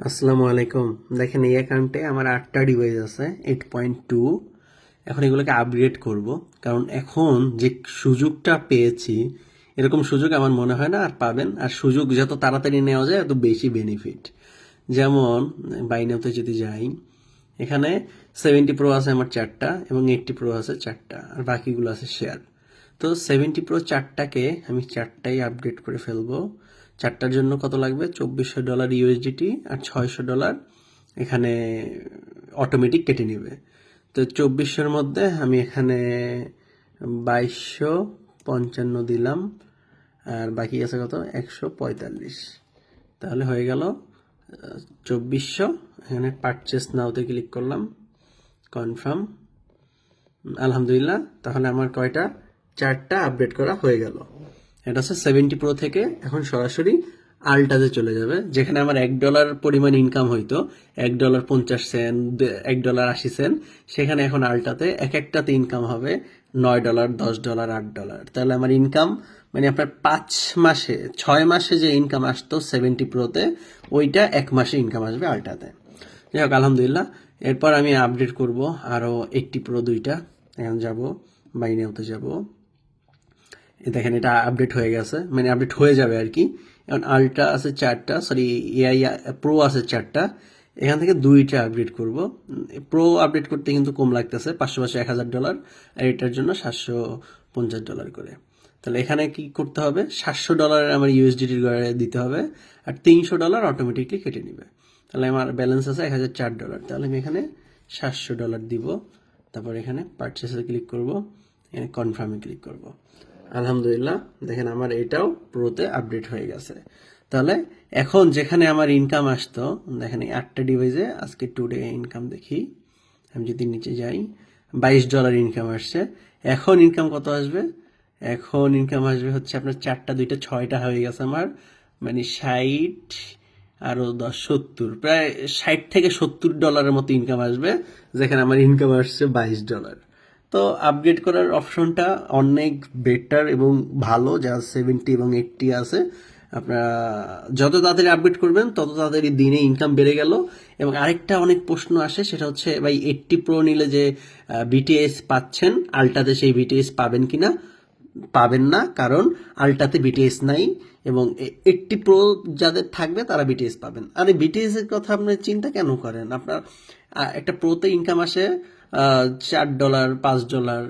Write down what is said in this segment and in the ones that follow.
আসসালামু আলাইকুম। দেখেন, এই অ্যাকাউন্টে আমার আটটা ডিভাইস আছে এইট পয়েন্ট টু এখন এগুলোকে আপগ্রেড করব, কারণ এখন যে সুযোগটা পেয়েছি, এরকম সুযোগ আমার মনে হয় না আর পাবেন। আর সুযোগ যত তাড়াতাড়ি নেওয়া যায় এত বেশি বেনিফিট যেমন বাইনাতে যদি যাই, এখানে সেভেন্টি প্রো আছে আমার চারটা এবং এইটটি প্রো আছে চারটা, আর বাকিগুলো আছে শেয়ার তো সেভেন্টি প্রো চারটাকে আমি চারটাই আপডেট করে ফেলব। চারটার জন্য কত লাগবে? চব্বিশশো ডলার ইউএসডিটি আর ছয়শো ডলার এখানে অটোমেটিক কেটে নেবে। তো চব্বিশশোর মধ্যে আমি এখানে বাইশশো পঞ্চান্ন দিলাম আর বাকি আছে কত? একশো পঁয়তাল্লিশ। তাহলে হয়ে গেল চব্বিশশো। এখানে পারচেস নাওতে ক্লিক করলাম কনফার্ম আলহামদুলিল্লাহ, তাহলে আমার কয়টা? চারটা আপডেট করা হয়ে গেল। এটা হচ্ছে সেভেন্টি প্রো থেকে এখন সরাসরি আলটাতে চলে যাবে, যেখানে আমার এক ডলার পরিমাণ ইনকাম হইতো। এক ডলার পঞ্চাশ সেন্ট এক ডলার আশি সেন্ট সেখানে এখন আলটাতে এক একটাতে ইনকাম হবে নয় ডলার দশ ডলার আট ডলার তাহলে আমার ইনকাম মানে আপনার পাঁচ মাসে, ছয় মাসে যে ইনকাম আসতো সেভেন্টি প্রোতে ওইটা এক মাসে ইনকাম আসবে আলটাতে যাই হোক, আলহামদুলিল্লাহ। এরপর আমি আপডেট করব আরও এইটটি প্রো দুইটা। এখন যাব, বাইনেওতে যাব। দেখেন, এটা আপডেট হয়ে গেছে। মানে আপডেট হয়ে যাবে আর কি। এখন আলট্রা আছে চারটা সরি এআই প্রো আছে চারটা। এখান থেকে দুইটা আপডেট করব। প্রো আপডেট করতে কিন্তু কম লাগতেছে পাঁচশো পাঁচশো এক হাজার ডলার আর এটার জন্য সাতশো পঞ্চাশ ডলার করে। তাহলে এখানে কি করতে হবে? সাতশো ডলার আমার ইউএসডিটির ঘরে দিতে হবে, আর তিনশো ডলার অটোমেটিকলি কেটে নেবে। তাহলে আমার ব্যালেন্স আছে এক হাজার চার ডলার তাহলে আমি এখানে সাতশো ডলার দিব। তারপর এখানে পারচেসে ক্লিক করব, এখানে কনফার্মে ক্লিক করব। আলহামদুলিল্লাহ, দেখেন আমার এটাও প্রোতে আপডেট হয়ে গেছে। তাহলে এখন যেখানে আমার ইনকাম আসতো, দেখেন আটটা ডিভাইসে আজকে টুডে ইনকাম দেখি। আমি যদি নিচে যাই, বাইশ ডলার ইনকাম আসছে। এখন ইনকাম কত আসবে? এখন ইনকাম আসবে হচ্ছে আপনার চারটা, দুইটা, ছয়টা হয়ে গেছে আমার মানে ষাট আরও দশ, সত্তর। প্রায় ষাট থেকে সত্তর ডলারের মতো ইনকাম আসবে, যেখানে আমার ইনকাম আসছে বাইশ ডলার তো আপগ্রেড করার অপশনটা অনেক বেটার এবং ভালো যা সেভেন্টি এবং এইটটি আছে। আপনারা যত তাড়াতাড়ি আপগ্রেড করবেন, তত তাড়াতাড়ি দিনে ইনকাম বেড়ে গেল। এবং আরেকটা অনেক প্রশ্ন আসে, সেটা হচ্ছে, ভাই এইটটি প্রো নিলে যে বিটিএস পাচ্ছেন আলটাতে সেই বিটিএস পাবেন কিনা? পাবেন না, কারণ আলটাতে বিটিএস নাই এবং এইটটি প্রো যাদের থাকবে, তারা বিটিএস পাবেন। আর এই বিটিএস এর কথা আপনি চিন্তা কেন করেন? আপনার একটা প্রোতে ইনকাম আসে চার ডলার পাঁচ ডলার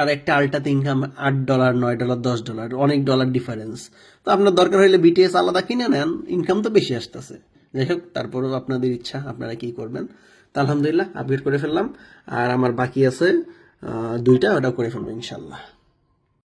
আর একটা আল্টাতে ইনকাম আট ডলার নয় ডলার দশ ডলার অনেক ডলার ডিফারেন্স তো আপনার দরকার হলে বিটিএস আলাদা কিনে নেন ইনকাম তো বেশি আসতেছে। যাই হোক, তারপরেও আপনাদের ইচ্ছা, আপনারা কি করবেন? তো আলহামদুলিল্লাহ আপডেট করে ফেললাম। আর আমার বাকি আছে দুইটা ওটা করে ফেলব ইনশাল্লাহ